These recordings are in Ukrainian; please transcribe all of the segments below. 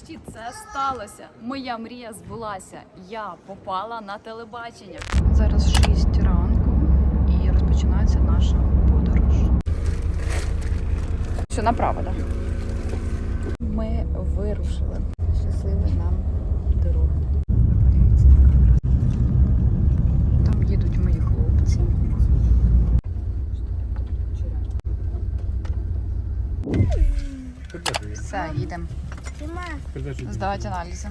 Нарешті це сталося. Моя мрія збулася. Я попала на телебачення. Зараз 6 ранку і розпочинається наша подорож. Все направо, так? Ми вирушили. Щасливі нам дороги. Там їдуть мої хлопці. Все, їдемо. Здавати аналізи.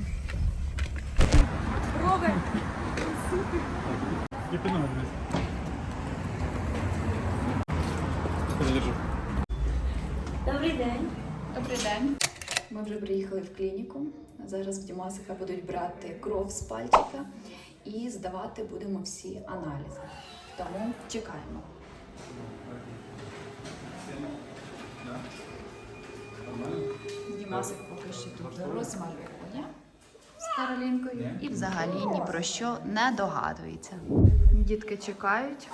Добрий день. Добрий день. Ми вже приїхали в клініку. Зараз в Дімасика будуть брати кров з пальчика і здавати будемо всі аналізи. Тому чекаємо. Дімасик поки що тут розмальовує з Каролінкою і взагалі ні про що не догадується. Дітки чекають.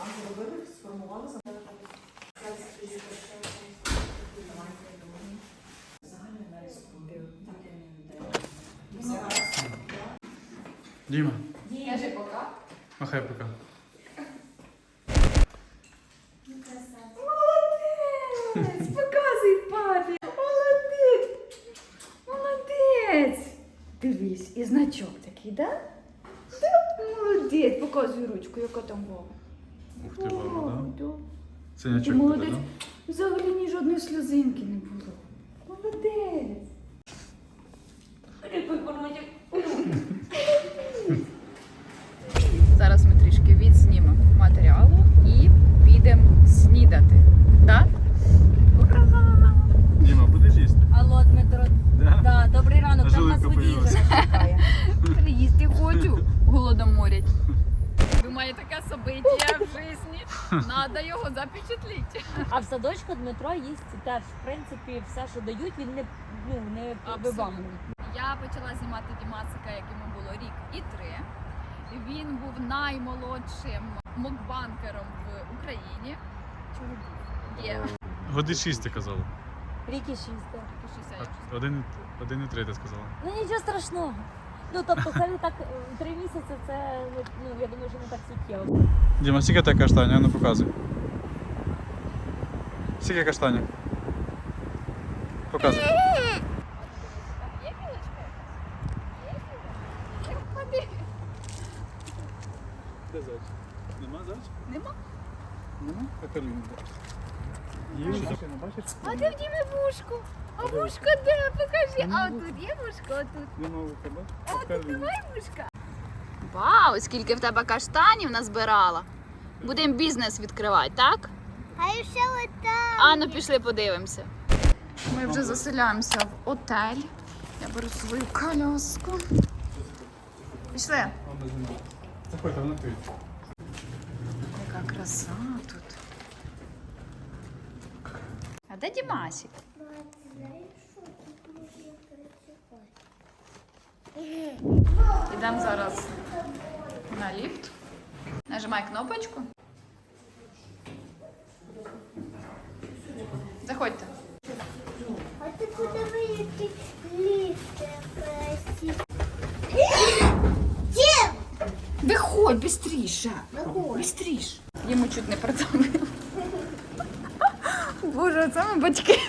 Діма, Кажи пока. махай пока. Молодець! Показуй папі! Молодець! Молодець! Дивись, і значок такий, да? Да, молодець! Там була. Ух ти, Вова, да? Це Ти нячок молодець. Взагалі ні жодної сльозинки не було. Молодець! Зараз ми трішки відзнімемо матеріалу і підемо снідати. Так? Ура! да? Діма, будеш їсти? Алло, Дмитро. Да? Да, добрий ранок. А Там нас жилетка водій вже появилась. чекає. Їсти хочу, голодом морять. Думаю, таке собиття в житті. Надо його запечатліти. А в садочку Дмитро їсть теж, в принципі, все, що дають, він не, ну, не вибамує. Я почала знімати Дімасика, як йому було рік і три. Він був наймолодшим мукбанкером в Україні. Чого був? Є. Годи шість ти казала. Рік і шість. так. Тільки 60. А Один, один і три ти сказала. Ну нічого страшного. Ну тобто це не так е, три місяці, це ну я думаю, що не так суттєво. Діма, скільки тебе каштанів? А ну показуй. Скільки каштанів? Показуй. Ходи. Де зайчик? Нема зайчика? Нема. Нема? А Кароліна Є ще таке не бачиш? А де в Дімі вушко? А вушко де? Покажи. А тут є вушко, а тут. Нема тебе? А тут давай вушка. Вау, скільки в тебе каштанів назбирала. Будемо бізнес відкривати, так? А ще ота. Ану, пішли подивимося. Ми вже заселяємося в отель. Я беру свою коляску. Пішли. Заходь, там накрить. Яка краса тут. Де Дімасік? Йдемо зараз на ліфт. Нажимай кнопочку. Заходьте. А ти куди ліфти красиві? Дім! Виходь бистріше. Виходь. Бистріш. Йому чуть не придавило. Боже, це ми батьки.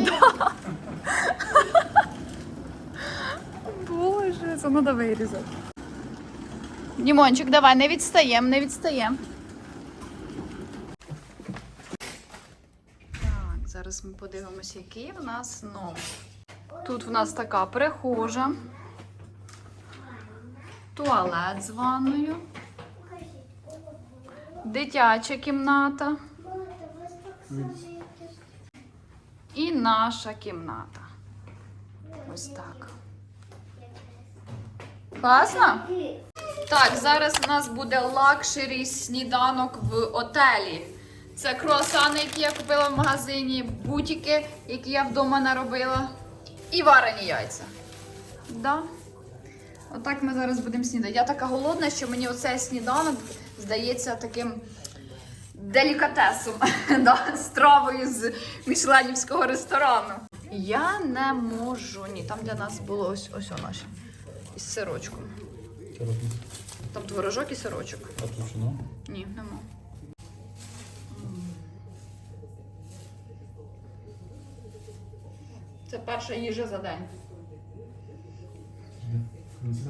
Да. Боже, це треба вирізати. Дімончик, давай, не відстаємо, не відстаємо. Так, зараз ми подивимося, який в нас номер. Тут в нас така прихожа. Туалет з ванною. Дитяча кімната. І наша кімната. Ось так. Класно? Так, зараз у нас буде лакшері сніданок в отелі. Це круасани, які я купила в магазині, бутики, які я вдома наробила, і варені яйця. Да. Отак ми зараз будемо снідати. Я така голодна, що мені оцей сніданок здається таким делікатесом, да, стравою з мішленівського ресторану. Я не можу. Ні, там для нас було ось ось о наші. Із сирочком. Там творожок і сирочок. А тут що, ну? Ні, нема. Це перша їжа за день.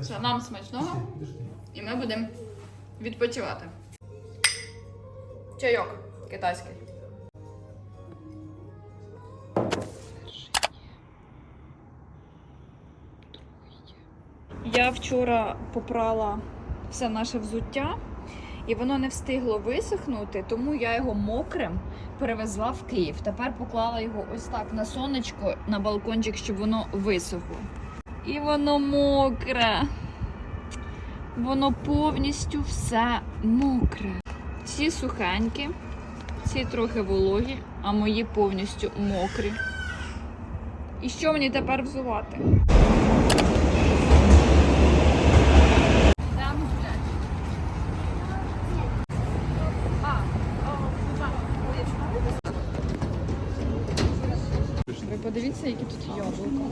Все, нам смачного. І ми будемо відпочивати. Чайок китайський. Я вчора попрала все наше взуття, і воно не встигло висохнути, тому я його мокрим перевезла в Київ. Тепер поклала його ось так на сонечко, на балкончик, щоб воно висохло. І воно мокре. Воно повністю все мокре. Ці сухенькі, ці трохи вологі, а мої повністю мокрі. І що мені тепер взувати? Ви подивіться, які тут яблука.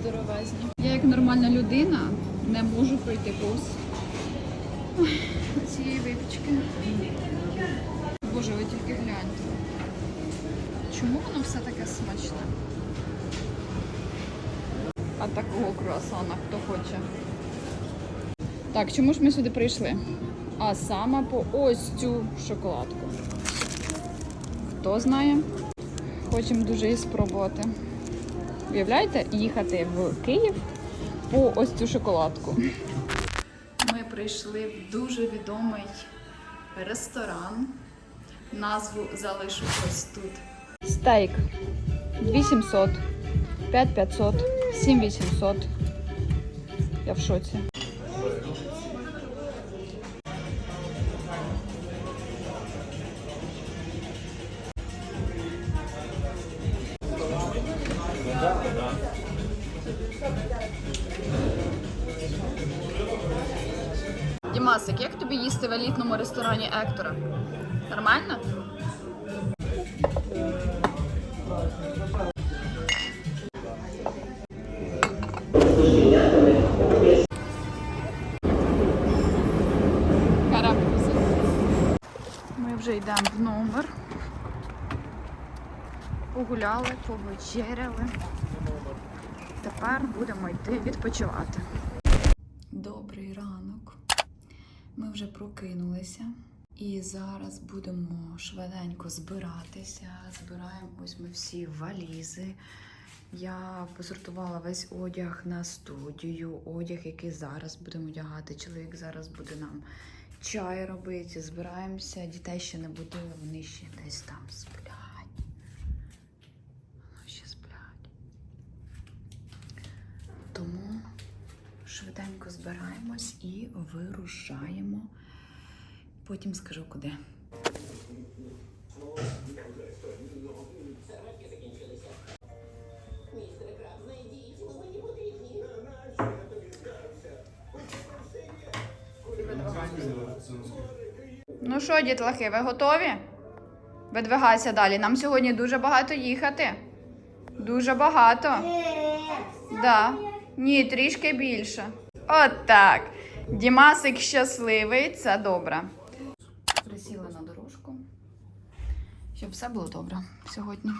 Здоровезні. Я як нормальна людина не можу пройти повз ой, цієї випічки. Боже, ви тільки гляньте. Чому воно все таке смачне? А такого круасана хто хоче? Так, чому ж ми сюди прийшли? А саме по ось цю шоколадку. Хто знає? Хочемо дуже її спробувати. Уявляєте, їхати в Київ по ось цю шоколадку. Прийшли в дуже відомий ресторан. Назву залишу ось тут. Стейк 800, 5500, 7800. Я в шоці. Дімасик, як тобі їсти в елітному ресторані Ектора? Нормально? Ми вже йдемо в номер. Погуляли, повечеряли. Тепер будемо йти відпочивати. Добрий ранок. Ми вже прокинулися і зараз будемо швиденько збиратися. Збираємо ось ми всі валізи. Я посортувала весь одяг на студію, одяг, який зараз будемо одягати. Чоловік зараз буде нам чай робити. Збираємося. Дітей ще не буде, вони ще десь там сплять. Вони ще сплять. Тому швиденько збираємось і вирушаємо. Потім скажу куди. Ну що, дітлахи, ви готові? Видвигайся далі. Нам сьогодні дуже багато їхати. Дуже багато. Да. Ні, трішки більше. От так. Дімасик щасливий, це добре. Присіли на дорожку, щоб все було добре сьогодні.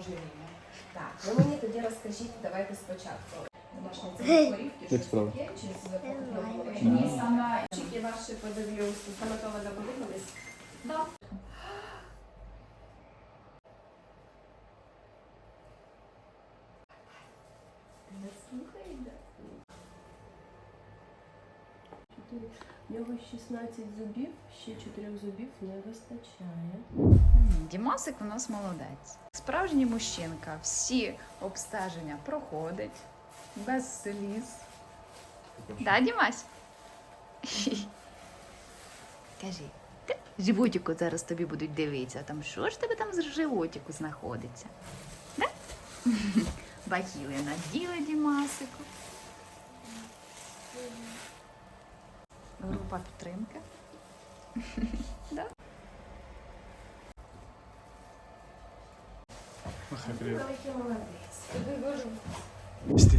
Ожиріння. Так, ви мені тоді розкажіть, давайте спочатку. Домашні це справа? є, чи з покупного Ні, саме чики ваші подивлюсь, стоматолога подивились? Да. Не У нього 16 зубів, ще 4 зубів не вистачає. Дімасик у нас молодець. Справжній мужчинка. Всі обстеження проходить без сліз. Да, Дімась? Кажи, ти животику зараз тобі будуть дивитися, там що ж тебе там з животику знаходиться? Да? Бахіли наділи Дімасику. Група підтримки.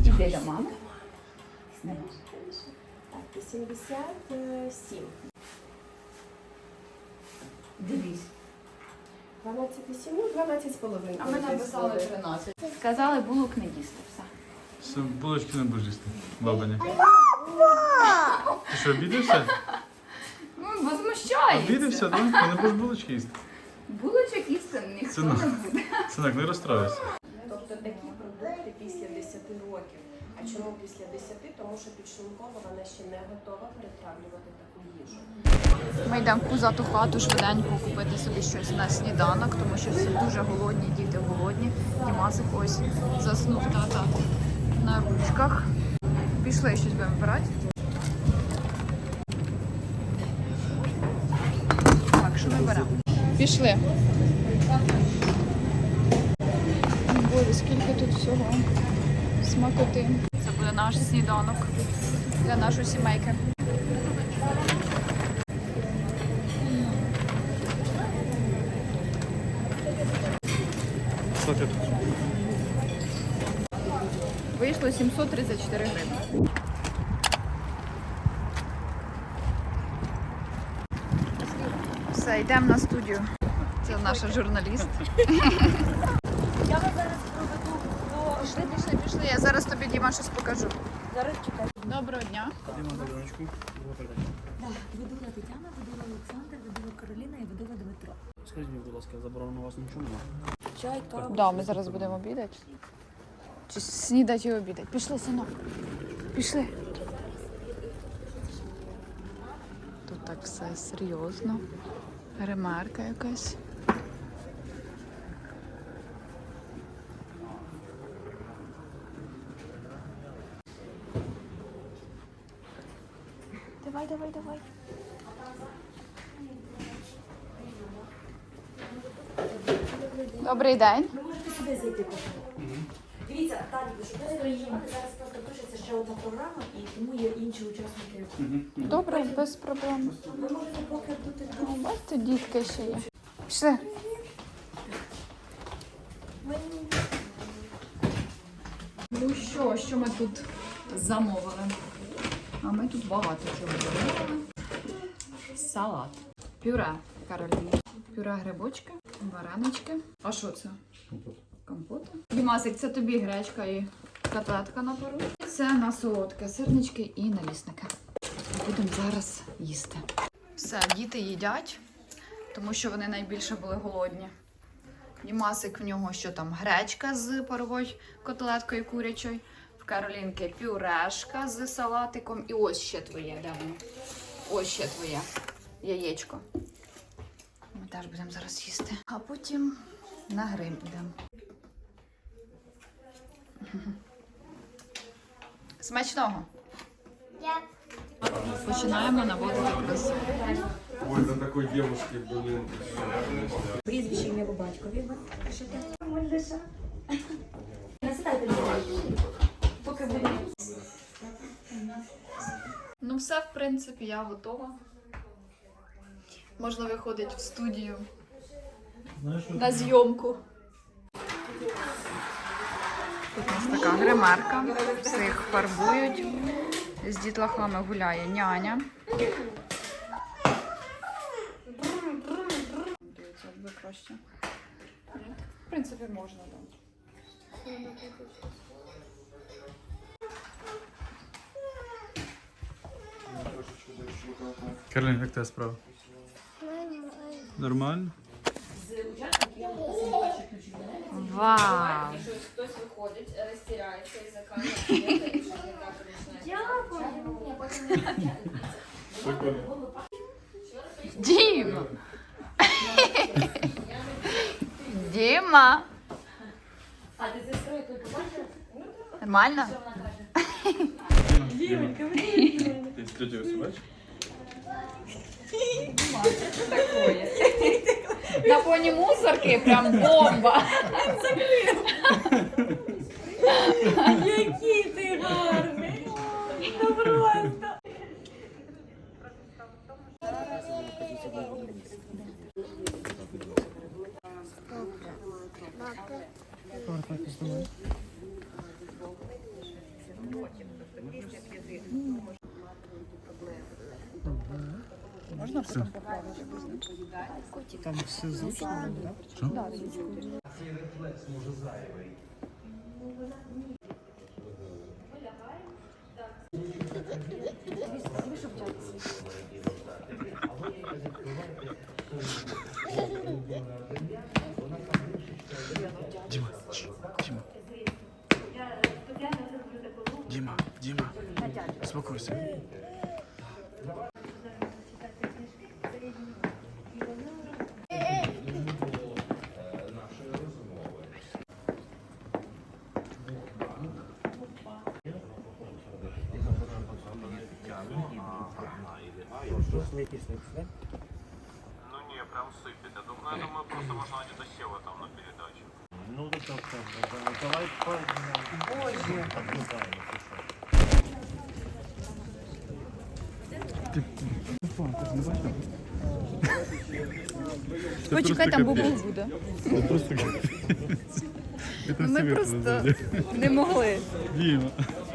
Іди до мами. Так, 87. Дивись. 12,7, ну 12 з половиною. А ми написали 13. Сказали, булок не їсти. Все. Булочки не будеш їсти, бабаня. Ти що, обідався? Ну, возмущається. Обідався, так? Ти не будеш булочки їсти? Булочок їсти ніхто Синок. не буде. Синок, не розстроївся. Тобто такі продукти після 10 років. А чому після 10? Тому що підшлункова вона ще не готова перетравлювати таку їжу. Ми йдемо в пузату хату швиденько купити собі щось на сніданок, тому що всі дуже голодні, діти голодні. Дімасик ось заснув тата на ручках. Пішли щось будемо брати. Так, що ми беремо? Пішли. Боже, скільки тут всього смакоти. Це буде наш сніданок для нашої сімейки. Слухай, Вийшло 734 гривні. Все, йдемо на студію. Це наша журналіст. Я вас зараз проведу до. Пішли, пішли, пішли. Я зараз тобі Діма щось покажу. Зараз чекай. Доброго дня. Ведула Тетяна, ведула Олександр, ведула Кароліна і ведула Дмитро. Скажіть мені, будь ласка, заборонено у вас нічого немає? Чай, кава. Да, ми зараз будемо обідати. Чи снідати і обідати. Пішли, синок. Пішли. Тут так все серйозно. Ремарка якась. Давай, давай, давай. Добрий день. Ви можете сюди зайти потім. Дивіться, Тані, що просто їм зараз просто пишеться ще одна програма, і тому є інші учасники. Добре, без проблем. Ви можете поки бути О, бачите, дітки ще є. Пішли. Ну що, що ми тут замовили? А ми тут багато чого замовили. Салат. Пюре Кароліні. Пюре грибочки, варенички. А що це? Компоти. Дімасик, це тобі гречка і котлетка на пару. Це на солодке, сирнички і налісники. Будемо зараз їсти. Все, діти їдять, тому що вони найбільше були голодні. Дімасик в нього що там гречка з паровою котлеткою курячою. В Каролінки пюрешка з салатиком. І ось ще твоє, де воно? Ось ще твоє яєчко. Ми теж будемо зараз їсти. А потім на грим йдемо. Смачного! Починаємо наводити красу. Ой, за такой девушки, блин. Прізвище ім'я по батькові. Насідайте Поки буде. Ну, все, в принципі, я готова. Можна виходить в студію на зйомку. Тут у нас така гримерка. Всіх фарбують. З дітлахами гуляє няня. Дивіться, якби краще. В принципі, можна, так. Карлін, як тебе справа? Нормально? Вау! Хтось виходить, розтирається і заказує. Діма! Діма! А ти сестрою тут побачила? Нормально? Діма. Ти з третього собач? На фоні мусорки прям бомба. Який ти гарний! Ну просто! Там все зручно, так? Діма, чш, Діма. Діма, Діма. Успокойся. Ну не, прям сыпет. Я думаю, я думаю, просто можно где-то села там на передачу. Ну, так, так, так. Давай Боже. Почекай, там бубу буде. Ну, Ми просто не могли. Діма.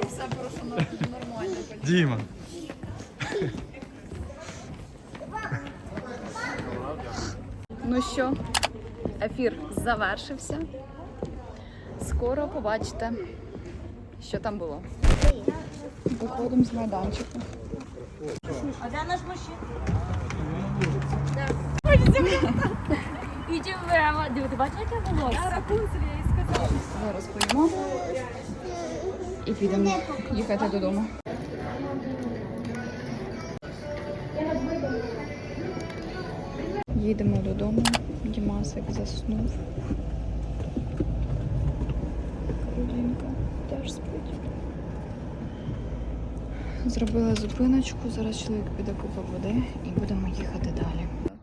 Все просто нормально. Діма. Ну що, ефір завершився. Скоро побачите, що там було. Виходимо з майданчику. А де наш мужчина? Іди прямо. Диви, ти бачиш, яке волосся? Зараз поїмо і підемо їхати додому. Їдемо додому. Дімасик заснув. Каролінка теж спить. Зробила зупиночку. Зараз чоловік піде купа води і будемо їхати далі.